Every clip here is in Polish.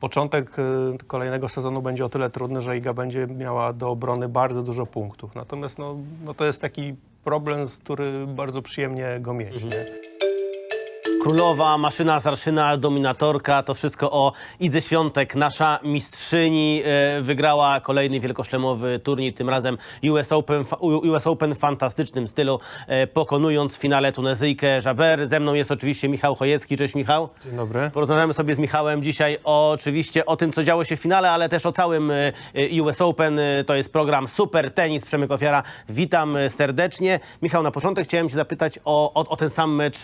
początek y, kolejnego sezonu będzie o tyle trudny, że Iga będzie miała do obrony bardzo dużo punktów. Natomiast no, no to jest taki problem, z który bardzo przyjemnie go mieć. Nie? Królowa, maszyna, zarszyna, dominatorka, to wszystko o Idze Świątek. Nasza mistrzyni e, wygrała kolejny wielkoszlemowy turniej, tym razem US Open, fa- U- US Open w fantastycznym stylu, e, pokonując w finale Tunezyjkę Jaber. Ze mną jest oczywiście Michał Chojecki. Cześć Michał. Dzień dobry. Porozmawiamy sobie z Michałem dzisiaj o, oczywiście o tym, co działo się w finale, ale też o całym e, e, US Open. E, To jest program Super Tenis. Przemyk Ofiara. Witam e, serdecznie. Michał, na początek chciałem cię zapytać o, o, o ten sam mecz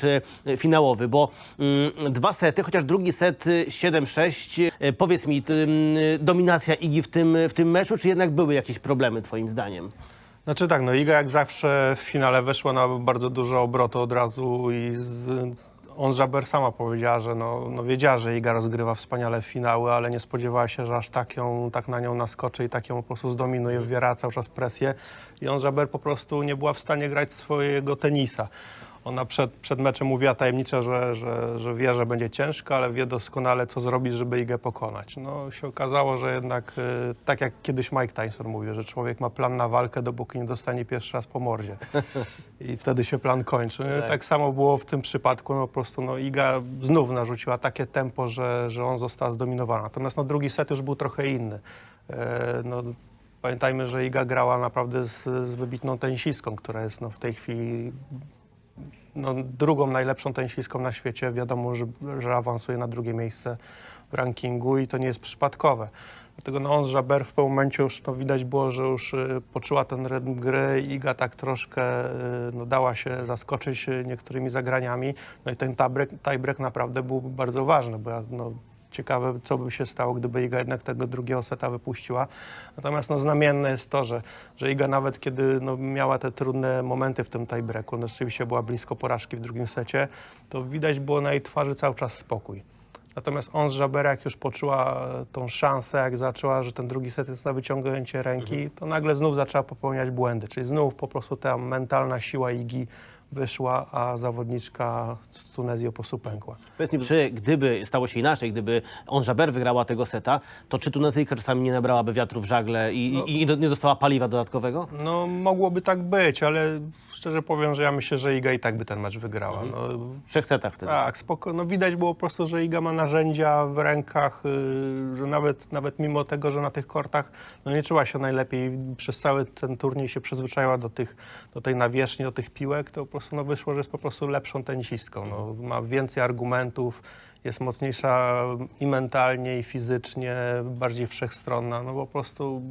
e, finałowy, bo mm, dwa sety, chociaż drugi set e, 7-6. E, Powiedz mi, mm, dominacja Igi w tym, w tym meczu, czy jednak były jakieś problemy twoim zdaniem? Znaczy tak, no Iga jak zawsze w finale weszła na bardzo dużo obrotu od razu i z, on Żaber sama powiedziała, że no, no wiedziała, że Iga rozgrywa wspaniale finały, ale nie spodziewała się, że aż tak, ją, tak na nią naskoczy i tak ją po prostu zdominuje, wywiera cały czas presję i on Żaber po prostu nie była w stanie grać swojego tenisa. Ona przed, przed meczem mówiła tajemniczo, że, że, że wie, że będzie ciężko, ale wie doskonale, co zrobić, żeby Igę pokonać. No się okazało, że jednak, y, tak jak kiedyś Mike Tyson mówił, że człowiek ma plan na walkę, dopóki nie dostanie pierwszy raz po mordzie. I wtedy się plan kończy. Tak, samo było w tym przypadku. No, po prostu no, Iga znów narzuciła takie tempo, że, że on została zdominowana. Natomiast no, drugi set już był trochę inny. E, no, pamiętajmy, że Iga grała naprawdę z, z wybitną tenisistką, która jest no, w tej chwili no, drugą najlepszą tenisistką na świecie. Wiadomo, że, że awansuje na drugie miejsce w rankingu i to nie jest przypadkowe. Dlatego no, on, Żaber w pewnym momencie już no, widać było, że już y, poczuła ten rytm gry. Iga tak troszkę y, no, dała się zaskoczyć y, niektórymi zagraniami. No i ten tiebreak, tiebreak naprawdę był bardzo ważny, bo ja, no, ciekawe, co by się stało, gdyby Iga jednak tego drugiego seta wypuściła. Natomiast no, znamienne jest to, że, że Iga nawet kiedy no, miała te trudne momenty w tym tiebreaku, no, rzeczywiście była blisko porażki w drugim secie, to widać było na jej twarzy cały czas spokój. Natomiast on z Żabera, jak już poczuła e, tą szansę, jak zaczęła, że ten drugi set jest na wyciągnięcie ręki, to nagle znów zaczęła popełniać błędy. Czyli znów po prostu ta mentalna siła Igi wyszła, a zawodniczka z Tunezji po prostu pękła. Powiedz mi, czy gdyby stało się inaczej, gdyby on Żaber wygrała tego seta, to czy Tunezyjka czasami nie nabrałaby wiatru w żagle i, i, i do- nie dostała paliwa dodatkowego? No, mogłoby tak być, ale szczerze powiem, że ja myślę, że Iga i tak by ten mecz wygrała. No, W trzech setach wtedy. tak, spoko. No, widać było po prostu, że Iga ma narzędzia w rękach, yy, że nawet, nawet mimo tego, że na tych kortach no, nie czuła się najlepiej, przez cały ten turniej się przyzwyczaiła do, tych, do tej nawierzchni, do tych piłek, to po prostu no, wyszło, że jest po prostu lepszą tenisistką. No, ma więcej argumentów, jest mocniejsza i mentalnie, i fizycznie, bardziej wszechstronna. No po prostu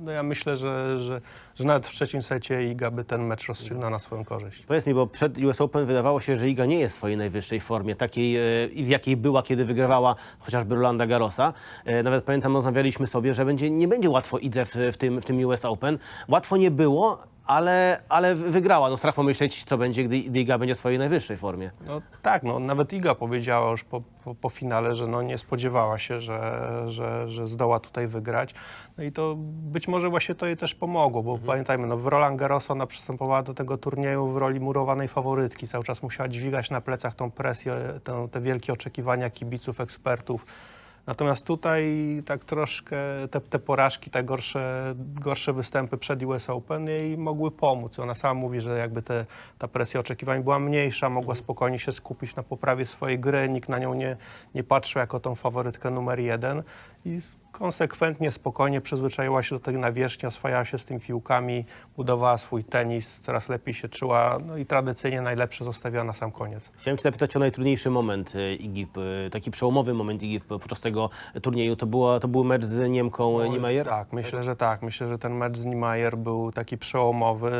no, ja myślę, że, że, że nawet w trzecim secie Iga by ten mecz rozstrzygnął na swoją korzyść. Powiedz mi, bo przed US Open wydawało się, że Iga nie jest w swojej najwyższej formie, takiej, e, w jakiej była, kiedy wygrywała chociażby Rolanda Garrosa. E, Nawet pamiętam, rozmawialiśmy sobie, że będzie, nie będzie łatwo Idze w, w, tym, w tym US Open. Łatwo nie było, ale, ale wygrała. No strach pomyśleć, co będzie, gdy Iga będzie w swojej najwyższej formie. No tak, no, nawet Iga powiedziała już po, po, po finale, że no, nie spodziewała się, że, że, że zdoła tutaj wygrać. No i to być może właśnie to jej też pomogło, bo pamiętajmy, no, w Roland Garros ona przystępowała do tego turnieju w roli murowanej faworytki. Cały czas musiała dźwigać na plecach tą presję, tę, te wielkie oczekiwania kibiców, ekspertów. Natomiast tutaj tak troszkę te, te porażki, te gorsze, gorsze występy przed US Open jej mogły pomóc. Ona sama mówi, że jakby te, ta presja oczekiwań była mniejsza, mogła spokojnie się skupić na poprawie swojej gry, nikt na nią nie, nie patrzył jako tą faworytkę numer jeden. I konsekwentnie, spokojnie przyzwyczaiła się do tej nawierzchni, oswajała się z tymi piłkami, budowała swój tenis, coraz lepiej się czuła, no i tradycyjnie najlepsze zostawiała na sam koniec. Chciałem cię zapytać o najtrudniejszy moment e, Igi, e, taki przełomowy moment Igi podczas tego turnieju. To, było, to był mecz z Niemką e, Niemeyer? Tak, myślę, że tak. Myślę, że ten mecz z Niemeyer był taki przełomowy.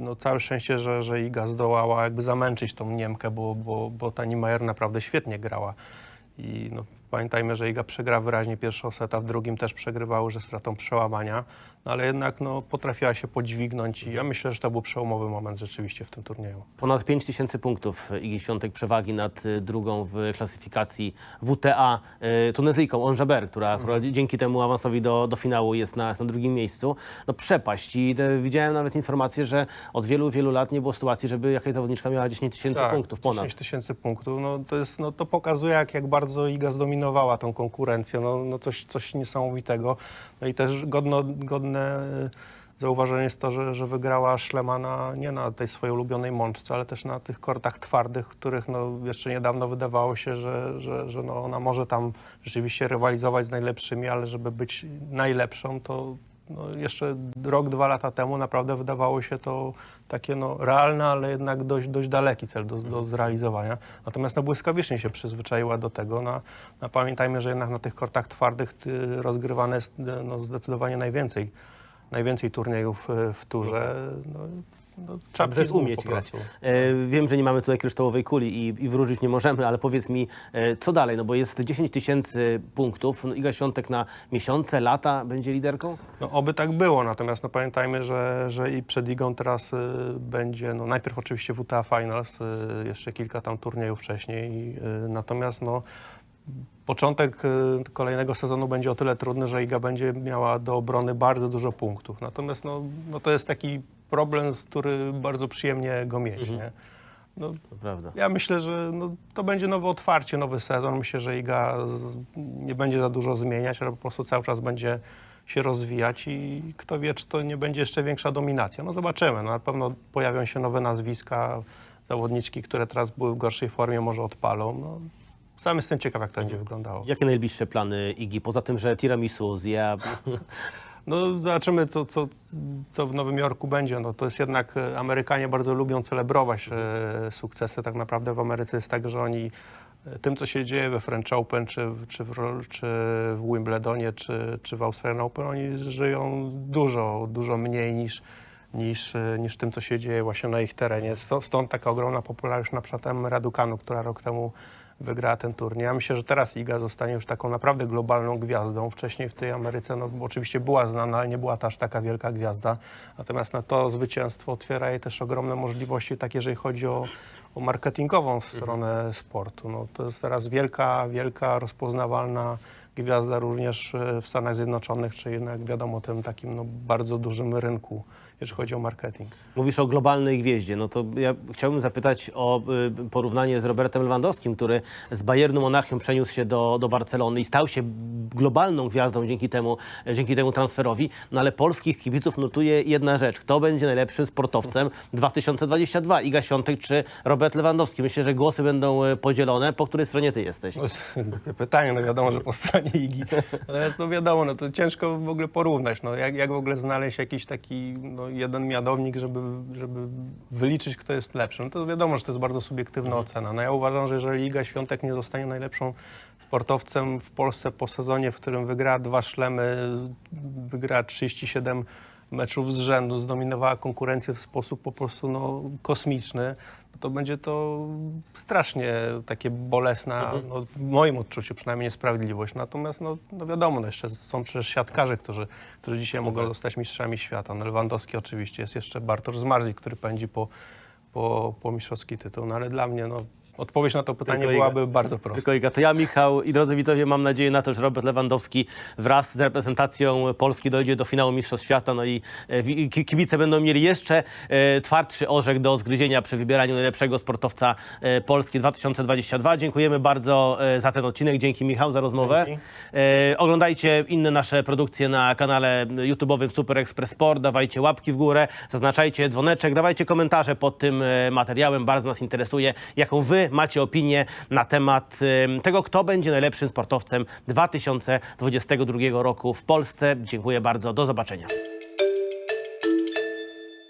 No całe szczęście, że, że Iga zdołała jakby zamęczyć tą Niemkę, bo, bo, bo ta Niemeyer naprawdę świetnie grała. I no, pamiętajmy, że Iga przegra wyraźnie pierwszego seta, w drugim też przegrywała już ze stratą przełamania, ale jednak no, potrafiła się podźwignąć i ja myślę, że to był przełomowy moment rzeczywiście w tym turnieju. Ponad 5 tysięcy punktów Igi Świątek przewagi nad y, drugą w klasyfikacji WTA y, Tunezyjką On Jaber, która, która dzięki temu awansowi do, do finału jest na, na drugim miejscu. No przepaść i te, widziałem nawet informację, że od wielu, wielu lat nie było sytuacji, żeby jakaś zawodniczka miała 10 tysięcy punktów ponad. 10 tysięcy punktów. No, to, jest, no, to pokazuje, jak, jak bardzo Iga zdominowała zdominowała tą konkurencję, no, no coś, coś niesamowitego. No i też godno, godne y, zauważenie jest to, że, że wygrała Szlemana nie na tej swojej ulubionej mączce, ale też na tych kortach twardych, których no, jeszcze niedawno wydawało się, że, że, że no, ona może tam rzeczywiście rywalizować z najlepszymi, ale żeby być najlepszą, to no, jeszcze rok, dwa lata temu naprawdę wydawało się to takie no, realne, ale jednak dość, dość daleki cel do, do zrealizowania. Natomiast no, błyskawicznie się przyzwyczaiła do tego. No, no, pamiętajmy, że jednak na tych kortach twardych y, rozgrywane jest no, zdecydowanie najwięcej, najwięcej turniejów y, w turze. No, no, trzeba piwu umieć grać. E, wiem, że nie mamy tutaj kryształowej kuli i, i wróżyć nie możemy, ale powiedz mi, e, co dalej? No bo jest 10 tysięcy punktów. No, Iga Świątek na miesiące, lata będzie liderką? No, oby tak było, natomiast no, pamiętajmy, że, że i przed ligą teraz y, będzie, no, najpierw oczywiście WTA Finals, y, jeszcze kilka tam turniejów wcześniej, y, natomiast no, początek y, kolejnego sezonu będzie o tyle trudny, że Iga będzie miała do obrony bardzo dużo punktów, natomiast no, no, to jest taki problem, z który bardzo przyjemnie go mieć, nie? No, prawda. ja myślę, że no, to będzie nowe otwarcie, nowy sezon. Myślę, że Iga z, nie będzie za dużo zmieniać, ale po prostu cały czas będzie się rozwijać i kto wie, czy to nie będzie jeszcze większa dominacja. No zobaczymy. No, na pewno pojawią się nowe nazwiska, zawodniczki, które teraz były w gorszej formie, może odpalą. No, sam jestem ciekaw, jak to będzie wyglądało. Jakie najbliższe plany Igi? Poza tym, że tiramisu zje, No zobaczymy, co, co, co w Nowym Jorku będzie. No, to jest jednak, e, Amerykanie bardzo lubią celebrować e, sukcesy. Tak naprawdę w Ameryce jest tak, że oni e, tym, co się dzieje we French Open, czy, czy, w, czy w Wimbledonie, czy, czy w Australian Open, oni żyją dużo, dużo mniej niż, niż, e, niż tym, co się dzieje właśnie na ich terenie. Stąd, taka ogromna popularność na przykład Em Raducanu, która rok temu wygrała ten turniej. Ja myślę, że teraz Iga zostanie już taką naprawdę globalną gwiazdą. Wcześniej w tej Ameryce no, oczywiście była znana, ale nie była to aż taka wielka gwiazda. Natomiast na to zwycięstwo otwiera jej też ogromne możliwości, tak jeżeli chodzi o, o marketingową stronę sportu. No, to jest teraz wielka, wielka, rozpoznawalna gwiazda również e, w Stanach Zjednoczonych, czy jednak wiadomo tym takim no, bardzo dużym rynku, jeżeli chodzi o marketing. Mówisz o globalnej gwieździe. No to ja chciałbym zapytać o y, porównanie z Robertem Lewandowskim, który z Bayernu Monachium przeniósł się do, do Barcelony i stał się globalną gwiazdą dzięki temu, dzięki temu transferowi. No ale polskich kibiców notuje jedna rzecz. Kto będzie najlepszym sportowcem 2022? Iga Świątek czy Robert Lewandowski? Myślę, że głosy będą podzielone. Po której stronie ty jesteś? No, pytanie, no wiadomo, że po stronie Igi. Natomiast no wiadomo, no to ciężko w ogóle porównać. No, jak, jak w ogóle znaleźć jakiś taki no, jeden mianownik, żeby, żeby wyliczyć, kto jest lepszy. No to wiadomo, że to jest bardzo subiektywna ocena. No ja uważam, że jeżeli Iga Świątek nie zostanie najlepszą sportowcem w Polsce po sezonie, w którym wygra dwa szlemy, wygra 37 meczów z rzędu, zdominowała konkurencję w sposób po prostu no, kosmiczny, to będzie to strasznie takie bolesna, no, w moim odczuciu przynajmniej niesprawiedliwość. Natomiast no, no wiadomo, no jeszcze są przecież siatkarze, którzy, którzy dzisiaj mogą zostać mistrzami świata. No, Lewandowski oczywiście, jest jeszcze Bartosz Zmarzik, który pędzi po, po, po mistrzowski tytuł. No ale dla mnie no, odpowiedź na to pytanie Tylko Iga. byłaby bardzo prosta. Tylko Iga, to ja, Michał i drodzy widzowie, mam nadzieję na to, że Robert Lewandowski wraz z reprezentacją Polski dojdzie do finału Mistrzostw Świata, no i e, kibice będą mieli jeszcze e, twardszy orzech do zgryzienia przy wybieraniu najlepszego sportowca e, Polski 2022. Dziękujemy bardzo za ten odcinek. Dzięki Michał za rozmowę. Dzięki. Oglądajcie inne nasze produkcje na kanale YouTube'owym Super Express Sport. Dawajcie łapki w górę, zaznaczajcie dzwoneczek, dawajcie komentarze pod tym materiałem. Bardzo nas interesuje, jaką wy macie opinię na temat em, tego, kto będzie najlepszym sportowcem 2022 roku w Polsce. Dziękuję bardzo. Do zobaczenia.